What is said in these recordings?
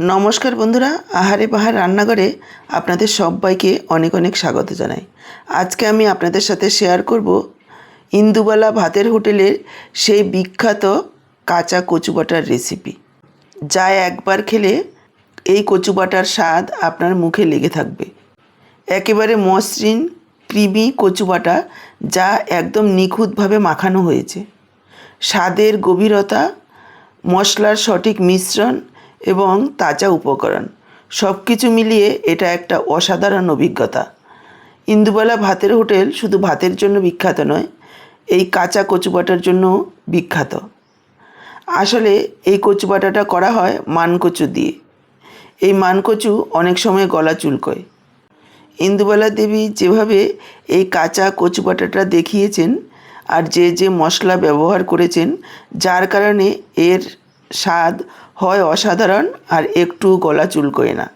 নমস্কার বন্ধুরা, আহারে পাহাড় রান্নাঘরে আপনাদের সবাইকে অনেক অনেক স্বাগত জানাই। আজকে আমি আপনাদের সাথে শেয়ার করব ইন্দুবালা ভাতের হোটেলের সেই বিখ্যাত কাঁচা কচু বাটার রেসিপি যা একবার খেলে এই কচু বাটার স্বাদ আপনার মুখে লেগে থাকবে। একেবারে মসৃণ, ক্রিমি কচু বাটা যা একদম নিখুঁতভাবে মাখানো হয়েছে। স্বাদের গভীরতা, মশলার সঠিক মিশ্রণ এবং তাজা উপকরণ। সব কিছু মিলিয়ে এটা একটা অসাধারণ অভিজ্ঞতা। ইন্দুবালা ভাতের হোটেল শুধু ভাতের জন্য বিখ্যাত নয়, এই কাঁচা কচু বাটার জন্য বিখ্যাত। আসলে এই কচু বাটাটা করা হয় মানকচু দিয়ে। এই মানকচু অনেক সময় গলা চুলকোয়। ইন্দুবালা দেবী যেভাবে এই কাঁচা কচু বাটাটা দেখিয়েছেন আর যে যে মশলা ব্যবহার করেছেন, যার কারণে এর স্বাদ হয় অসাধারণ আর একটু গলা চুলকোয় না।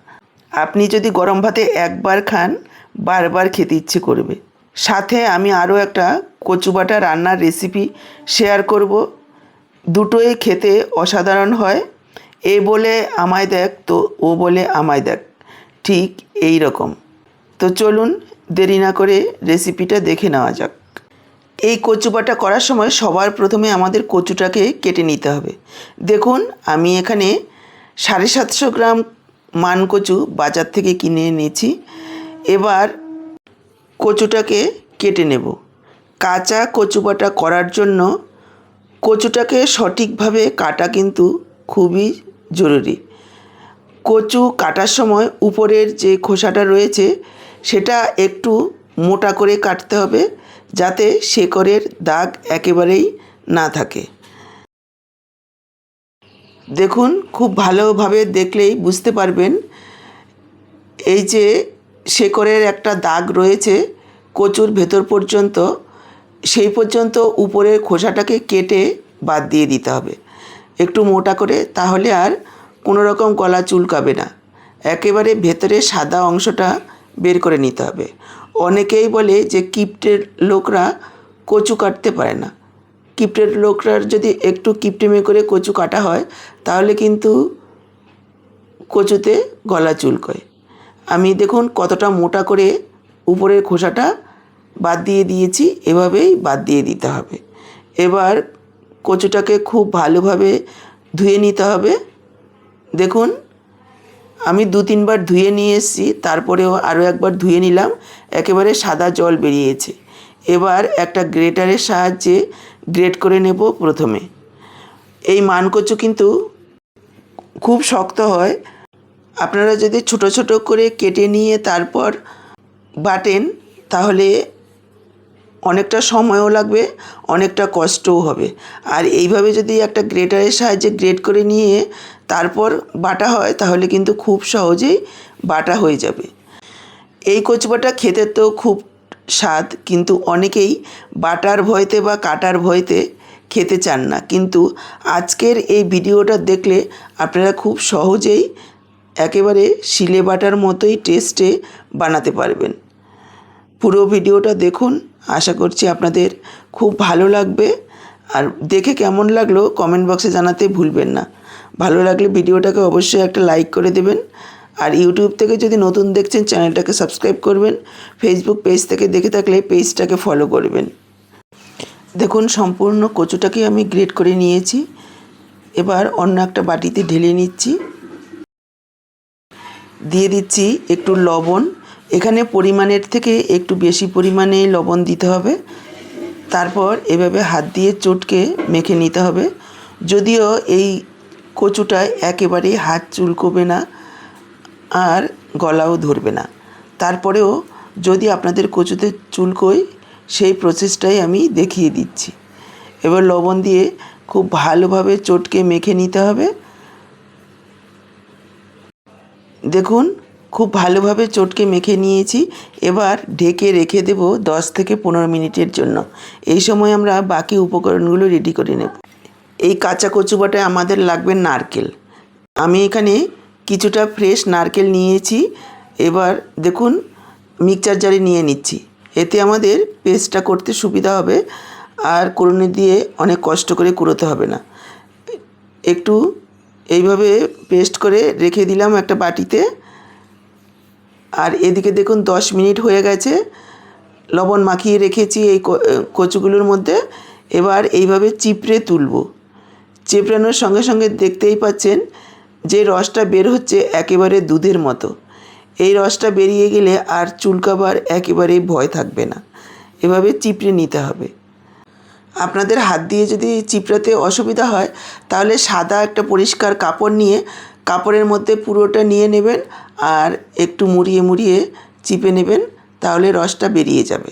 আপনি যদি গরম ভাতে একবার খান, বারবার খেতে ইচ্ছে করবে। সাথে আমি আরও একটা কচু বাটা রান্নার রেসিপি শেয়ার করব। দুটোই খেতে অসাধারণ হয়। এ বলে আমায় দেখ, তো ও বলে আমায় দেখ। ঠিক এই রকম। তো চলুন, দেরি না করে রেসিপিটা দেখে নেওয়া যাক। এই কচু বাটা করার সময় সবার প্রথমে আমাদের কচুটাকে কেটে নিতে হবে। দেখুন, আমি এখানে সাড়ে সাতশো গ্রাম মান কচু বাজার থেকে কিনে এনেছি। এবার কচুটাকে কেটে নেব। কাঁচা কচু বাটা করার জন্য কচুটাকে সঠিকভাবে কাটা কিন্তু খুবই জরুরি। কচু কাটার সময় উপরের যে খোসাটা রয়েছে, সেটা একটু মোটা করে কাটতে হবে। যাতে শেকড়ের দাগ একেবারেই না থাকে। দেখুন, খুব ভালোভাবে দেখলেই বুঝতে পারবেন, এই যে শেকড়ের একটা দাগ রয়েছে কচুর ভেতর পর্যন্ত, সেই পর্যন্ত উপরের খোসাটাকে কেটে বাদ দিয়ে দিতে হবে। একটু মোটা করে, তাহলে আর কোনো রকম গলা চুলকাবে না। একেবারে ভেতরে সাদা অংশটা বের করে নিতে হবে। অনেকেই বলে যে কিপ্টের লোকরা কচু কাটতে পারে না। কিপ্টের লোকরার যদি একটু কিপটেমে করে কচু কাটা হয়, তাহলে কিন্তু কচুতে গলা চুলকয়। আমি দেখুন কতটা মোটা করে উপরের খোসাটা বাদ দিয়ে দিয়েছি, এভাবেই বাদ দিয়ে দিতে হবে। এবার কচুটাকে খুব ভালোভাবে ধুয়ে নিতে হবে। দেখুন আমি দু তিনবার ধুয়ে নিয়ে এসেছি, তারপরেও আরও একবার ধুয়ে নিলাম, একেবারে সাদা জল বেরিয়েছে। এবার একটা গ্রেটারের সাহায্যে গ্রেট করে নেব প্রথমে। এই মানকচু কিন্তু খুব শক্ত হয়। আপনারা যদি ছোট ছোট করে কেটে নিয়ে তারপর বাটেন, তাহলে অনেকটা সময়ও লাগবে, অনেকটা কষ্টও হবে। আর এইভাবে যদি একটা গ্রেটারের সাহায্যে গ্রেট করে নিয়ে তারপর বাটা হয়, তাহলে কিন্তু খুব সহজেই বাটা হয়ে যাবে। এই কচুবাটা খেতে তো খুব স্বাদ, কিন্তু অনেকেই বাটার ভয়তে বা কাটার ভয়তে খেতে চান না। কিন্তু আজকের এই ভিডিওটা দেখলে আপনারা খুব সহজেই একেবারে শিলে বাটার মতোই টেস্টে বানাতে পারবেন। পুরো ভিডিওটা দেখুন, আশা করছি আপনাদের খুব ভালো লাগবে। আর দেখে কেমন লাগল, কমেন্ট বক্সে জানাতে ভুলবেন না। ভালো লাগলে ভিডিওটাকে অবশ্যই একটা লাইক করে দেবেন। আর ইউটিউব থেকে যদি নতুন দেখছেন, চ্যানেলটাকে সাবস্ক্রাইব করবেন। ফেসবুক পেজ থেকে দেখে থাকলে পেজটাকে ফলো করবেন। দেখুন, সম্পূর্ণ কচুটাকে আমি গ্রেট করে নিয়েছি। এবার অন্য একটা বাটিতে ঢেলে নিচ্ছি। দিয়ে দিচ্ছি একটু লবণ। এখানে পরিমাণের থেকে একটু বেশি পরিমাণে লবণ দিতে হবে। তারপর এভাবে হাত দিয়ে চটকে মেখে নিতে হবে। যদিও এই কচুটায় একেবারেই হাত চুলকোবে না আর গলাও ধরবে না। তারপরেও যদি আপনাদের কচুতে চুলকোয় সেই প্রসেসটাই আমি দেখিয়ে দিচ্ছি। এবার লবণ দিয়ে খুব ভালোভাবে চটকে মেখে নিতে হবে। দেখুন, খুব ভালোভাবে চটকে মেখে নিয়েছি। এবার ঢেকে রেখে দেব দশ থেকে পনেরো মিনিটের জন্য। এই সময় আমরা বাকি উপকরণগুলো রেডি করে নেব। এই কাঁচা কচু বাটায় আমাদের লাগবে নারকেল। আমি এখানে কিছুটা ফ্রেশ নারকেল নিয়েছি। এবার দেখুন মিক্সচার জারে নিয়ে নিচ্ছি। এতে আমাদের পেস্টটা করতে সুবিধা হবে। আর কুড়ুনি দিয়ে অনেক কষ্ট করে কুড়োতে হবে না। একটু এইভাবে পেস্ট করে রেখে দিলাম একটা বাটিতে। আর এদিকে দেখুন, দশ মিনিট হয়ে গেছে। লবণ মাখিয়ে রেখেছি এই কচুগুলোর মধ্যে। এবার এইভাবে চিপড়ে তুলব। চেপড়ানোর সঙ্গে সঙ্গে দেখতেই পাচ্ছেন যে রসটা বের হচ্ছে একেবারে দুধের মতো। এই রসটা বেরিয়ে গেলে আর চুলকাবার একেবারেই ভয় থাকবে না। এভাবে চিপড়ে নিতে হবে। আপনাদের হাত দিয়ে যদি চিপড়াতে অসুবিধা হয়, তাহলে সাদা একটা পরিষ্কার কাপড় নিয়ে কাপড়ের মধ্যে পুরোটা নিয়ে নেবেন আর একটু মুড়িয়ে মুড়িয়ে চিপে নেবেন, তাহলে রসটা বেরিয়ে যাবে।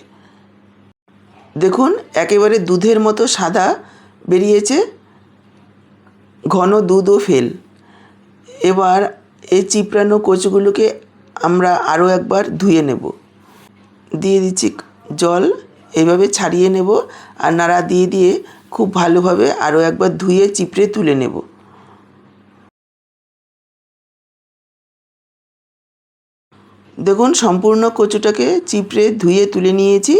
দেখুন, একেবারে দুধের মতো সাদা বেরিয়েছে। ঘন দুধও ফেল। এবার এই চিপড়ানো কচুগুলোকে আমরা আরও একবার ধুয়ে নেব। দিয়ে দিচ্ছি জল এইভাবে ছাড়িয়ে নেব আর নাড়া দিয়ে দিয়ে খুব ভালোভাবে আরও একবার ধুয়ে চিপড়ে তুলে নেব। দেখুন, সম্পূর্ণ কচুটাকে চিপড়ে ধুয়ে তুলে নিয়েছি।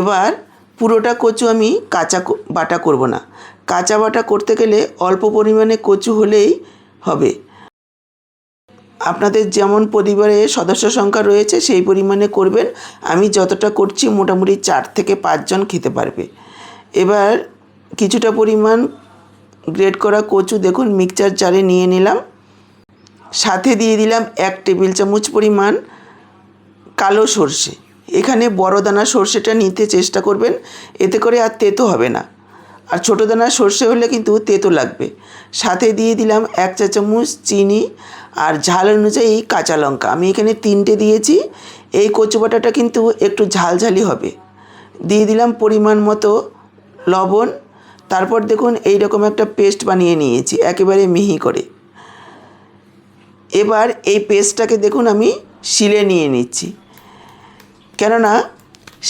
এবার পুরোটা কচু আমি কাঁচা বাটা করব না। কাঁচা বাটা করতে গেলে অল্প পরিমাণে কচু হলেই হবে। আপনাদের যেমন পরিবারে সদস্য সংখ্যা রয়েছে, সেই পরিমাণে করবেন। আমি যতটা করছি, মোটামুটি চার থেকে পাঁচজন খেতে পারবে। এবার কিছুটা পরিমাণ গ্রেড করা কচু দেখুন, মিক্সচার জারে নিয়ে নিলাম। সাথে দিয়ে দিলাম এক টেবিল চামচ পরিমাণ কালো সর্ষে। এখানে বড় দানা সর্ষেটা নিতে চেষ্টা করবেন, এতে করে আর তেতো হবে না। আর ছোটো দানা সর্ষে হলে কিন্তু তেতো লাগবে। সাথে দিয়ে দিলাম এক চা চামচ চিনি আর ঝাল অনুযায়ী কাঁচা লঙ্কা। আমি এখানে তিনটে দিয়েছি। এই কচু বাটাটা কিন্তু একটু ঝালঝালি হবে। দিয়ে দিলাম পরিমাণ মতো লবণ। তারপর দেখুন এই রকম একটা পেস্ট বানিয়ে নিয়েছি, একেবারে মিহি করে। এবার এই পেস্টটাকে দেখুন আমি শিলে নিয়ে নিচ্ছি। কেননা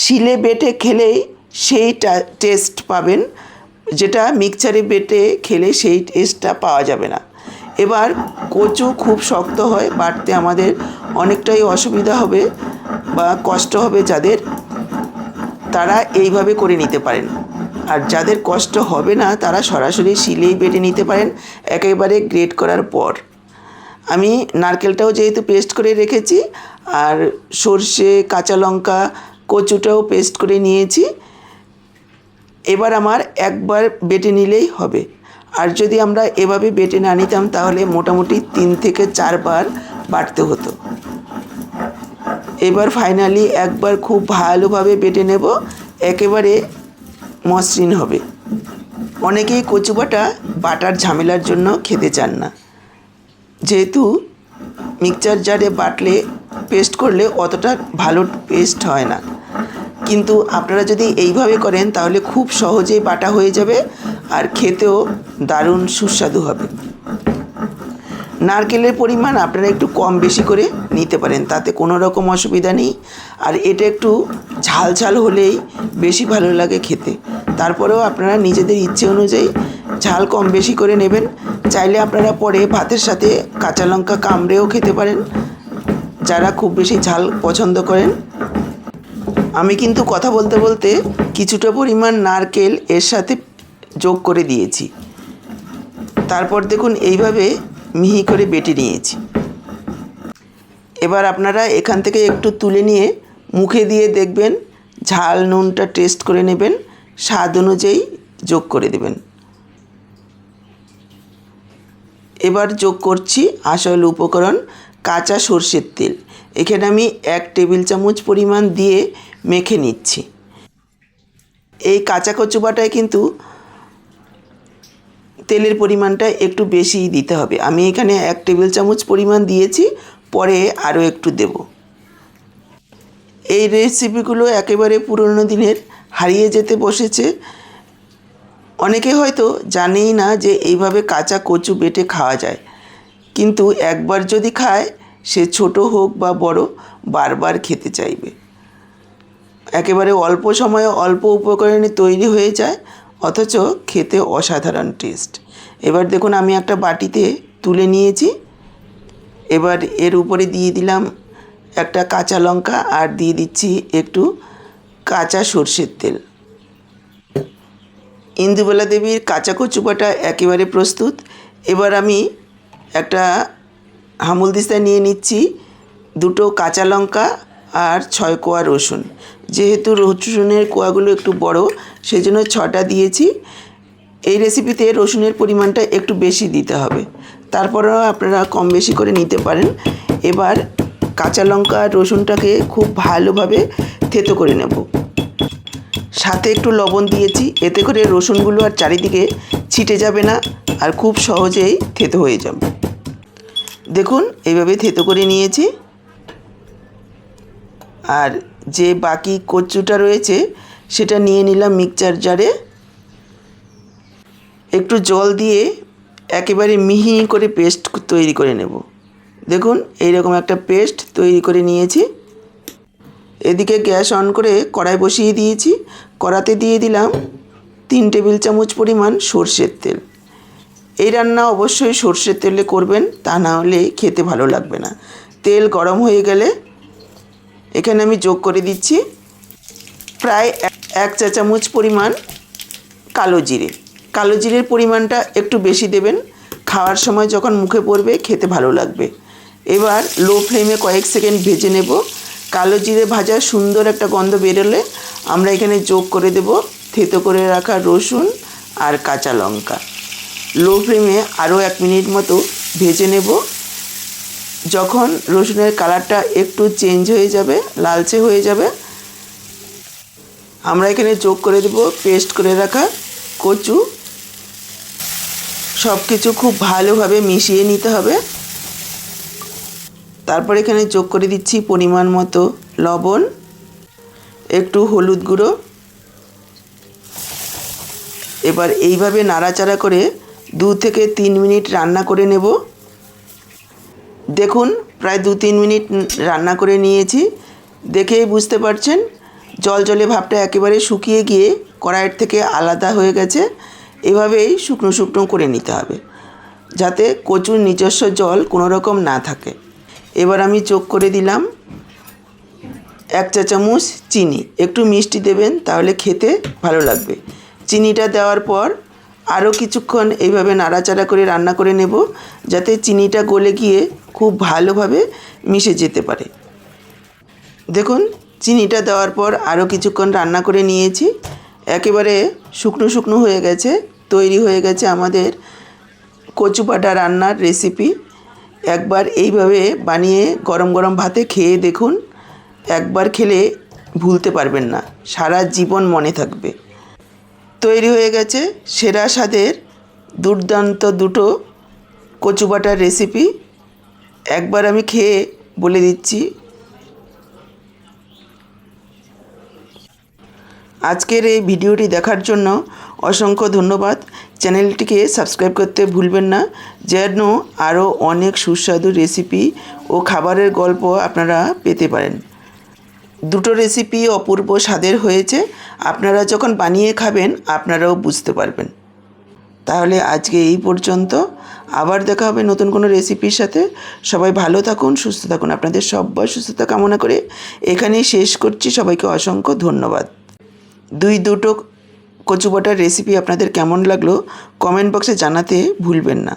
শিলে বেটে খেলেই সেই টেস্ট পাবেন। যেটা মিক্সচারে বেটে খেলে সেই টেস্টটা পাওয়া যাবে না। এবার কচু খুব শক্ত হয় বাটতে আমাদের অনেকটাই অসুবিধা হবে বা কষ্ট হবে যাদের তারা এইভাবে করে নিতে পারেন। আর যাদের কষ্ট হবে না, তারা সরাসরি শিলেই বেটে নিতে পারেন, একেবারে গ্রেট করার পর। আমি নারকেলটাও যেহেতু পেস্ট করে রেখেছি, আর সর্ষে, কাঁচা লঙ্কা, কচুটাও পেস্ট করে নিয়েছি। এবার আমার একবার বেটে নিলেই হবে। আর যদি আমরা এভাবে বেটে না নিতাম, তাহলে মোটামুটি তিন থেকে চারবার বাটতে হতো। এবার ফাইনালি একবার খুব ভালোভাবে বেটে নেব, একেবারে মসৃণ হবে। অনেকেই কচু বাটা বাটার ঝামেলার জন্য খেতে চান না। যেহেতু মিক্সচার জারে বাটলে পেস্ট করলে অতটা ভালো পেস্ট হয় না। কিন্তু আপনারা যদি এইভাবে করেন, তাহলে খুব সহজেই বাটা হয়ে যাবে আর খেতেও দারুণ সুস্বাদু হবে। নারকেলের পরিমাণ আপনারা একটু কম বেশি করে নিতে পারেন, তাতে কোনো রকম অসুবিধা নেই। আর এটা একটু ঝাল ঝাল হলেই বেশি ভালো লাগে খেতে। তারপরেও আপনারা নিজেদের ইচ্ছে অনুযায়ী ঝাল কম বেশি করে নেবেন। চাইলে আপনারা পরে ভাতের সাথে কাঁচা লঙ্কা কামড়েও খেতে পারেন। যারা খুব বেশি ঝাল পছন্দ করেন আমি কিন্তু কথা বলতে বলতে কিছুটা পরিমাণ নারকেল এর সাথে যোগ করে দিয়েছি। তারপর দেখুন এইভাবে মিহি করে বেটে নিয়েছি। এবার আপনারা এখান থেকে একটু তুলে নিয়ে মুখে দিয়ে দেখবেন, ঝাল নুনটা টেস্ট করে নেবেন, স্বাদ অনুযায়ী যোগ করে দেবেন। এবার যোগ করছি আসল উপকরণ কাঁচা সর্ষের তেল। এখানে আমি এক টেবিল চামচ পরিমাণ দিয়ে মেখে নিচ্ছি। এই কাঁচা কচু বাটায় কিন্তু তেলের পরিমাণটা একটু বেশিই দিতে হবে। আমি এখানে এক টেবিল চামচ পরিমাণ দিয়েছি, পরে আরও একটু দেব। এই রেসিপিগুলো একেবারে পুরনো দিনের, হারিয়ে যেতে বসেছে। অনেকে হয়তো জানেই না যে এইভাবে কাঁচা কচু বেটে খাওয়া যায়। কিন্তু একবার যদি খায়, সে ছোট হোক বা বড়, বারবার খেতে চাইবে। একেবারে অল্প সময়ে অল্প উপকরণে তৈরি হয়ে যায়, অথচ খেতে অসাধারণ টেস্ট। এবার দেখুন, আমি একটা বাটিতে তুলে নিয়েছি। এবার এর উপরে দিয়ে দিলাম একটা কাঁচা লঙ্কা আর দিয়ে দিচ্ছি একটু কাঁচা সর্ষের তেল। ইন্দুবালা দেবীর কাঁচা কচু বাটা একেবারে প্রস্তুত। এবার আমি একটা হামুল দিস্তায় নিয়ে নিচ্ছি দুটো কাঁচা লঙ্কা আর ছয় কোয়া রসুন। যেহেতু রসুনের কোয়াগুলো একটু বড় সেই জন্য ছটা দিয়েছি। এই রেসিপিতে রসুনের পরিমাণটা একটু বেশি দিতে হবে। তারপরেও আপনারা কম বেশি করে নিতে পারেন। এবার কাঁচা লঙ্কা রসুনটাকে খুব ভালোভাবে থেতো করে নেব। সাথে একটু লবণ দিয়েছি, এতে করে রসুনগুলো আর চারিদিকে ছিটে যাবে না আর খুব সহজেই থেতো হয়ে যাবে। দেখুন, এইভাবে থেতো করে নিয়েছি। আর যে বাকি কচুটা রয়েছে, সেটা নিয়ে নিলাম মিক্সচার জারে। একটু জল দিয়ে একেবারে মিহি করে পেস্ট তৈরি করে নেব। দেখুন, এইরকম একটা পেস্ট তৈরি করে নিয়েছি। এদিকে গ্যাস অন করে কড়াই বসিয়ে দিয়েছি। কড়াতে দিয়ে দিলাম তিন টেবিল চামচ পরিমাণ সর্ষের তেল। এই রান্না অবশ্যই সর্ষের তেলে করবেন, তা না হলে খেতে ভালো লাগবে না। তেল গরম হয়ে গেলে এখানে আমি যোগ করে দিচ্ছি প্রায় এক- চা চামচ পরিমাণ কালো জিরে। কালো জিরের পরিমাণটা একটু বেশি দেবেন। খাওয়ার সময় যখন মুখে পড়বে, খেতে ভালো লাগবে। এবার লো ফ্লেমে কয়েক সেকেন্ড ভেজে নেব। কালো জিরে ভাজার সুন্দর একটা গন্ধ বেরোলে আমরা এখানে যোগ করে দেব থেতো করে রাখা রসুন আর কাঁচা লঙ্কা। লো ফ্লেমে আরও এক মিনিট মতো ভেজে নেব। যখন রসুনের কালারটা একটু চেঞ্জ হয়ে যাবে, লালচে হয়ে যাবে, আমরা এখানে যোগ করে দেব পেস্ট করে রাখা কচু। সব কিছু খুব ভালোভাবে মিশিয়ে নিতে হবে। তারপর এখানে যোগ করে দিচ্ছি পরিমাণ মতো লবণ, একটু হলুদ গুঁড়ো। এবার এইভাবে নাড়াচাড়া করে দু থেকে তিন মিনিট রান্না করে নেব। দেখুন, প্রায় দু তিন মিনিট রান্না করে নিয়েছি। দেখেই বুঝতে পারছেন, জল জলে ভাবটা একেবারে শুকিয়ে গিয়ে কড়াইয়ের থেকে আলাদা হয়ে গেছে। এভাবেই শুকনো শুকনো করে নিতে হবে, যাতে কচুর নিজস্ব জল কোনো রকম না থাকে। এবার আমি যোগ করে দিলাম এক চা চামচ চিনি। একটু মিষ্টি দেবেন, তাহলে খেতে ভালো লাগবে। চিনিটা দেওয়ার পর আরও কিছুক্ষণ এইভাবে নাড়াচাড়া করে রান্না করে নেব, যাতে চিনিটা গলে গিয়ে খুব ভালোভাবে মিশে যেতে পারে। দেখুন, চিনিটা দেওয়ার পর আরও কিছুক্ষণ রান্না করে নিয়েছি। একেবারে শুকনো শুকনো হয়ে গেছে, তৈরি হয়ে গেছে আমাদের কচু পাটা রান্নার রেসিপি একবার এইভাবে বানিয়ে গরম গরম ভাতে খেয়ে দেখুন, একবার খেলে ভুলতে পারবেন না, সারা জীবন মনে থাকবে। তৈরি হয়ে গেছে সেরা স্বাদের দুর্দান্ত দুটো কচু বাটার রেসিপি। একবার আমি খেয়ে বলে দিচ্ছি। আজকের এই ভিডিওটি দেখার জন্য অসংখ্য ধন্যবাদ। চ্যানেলটিকে সাবস্ক্রাইব করতে ভুলবেন না। যেন আরও অনেক সুস্বাদু রেসিপি ও খাবারের গল্প আপনারা পেতে পারেন। দুটো রেসিপি অপূর্ব স্বাদের হয়েছে। আপনারা যখন বানিয়ে খাবেন, আপনারাও বুঝতে পারবেন। তাহলে আজকে এই পর্যন্ত। আবার দেখা হবে নতুন কোনো রেসিপির সাথে। সবাই ভালো থাকুন, সুস্থ থাকুন। আপনাদের সব্বার সুস্থতা কামনা করে এখানেই শেষ করছি। সবাইকে অসংখ্য ধন্যবাদ। দুই দুটো কচু বাটার রেসিপি আপনাদের কেমন লাগল কমেন্ট বক্সে জানাতে ভুলবেন না।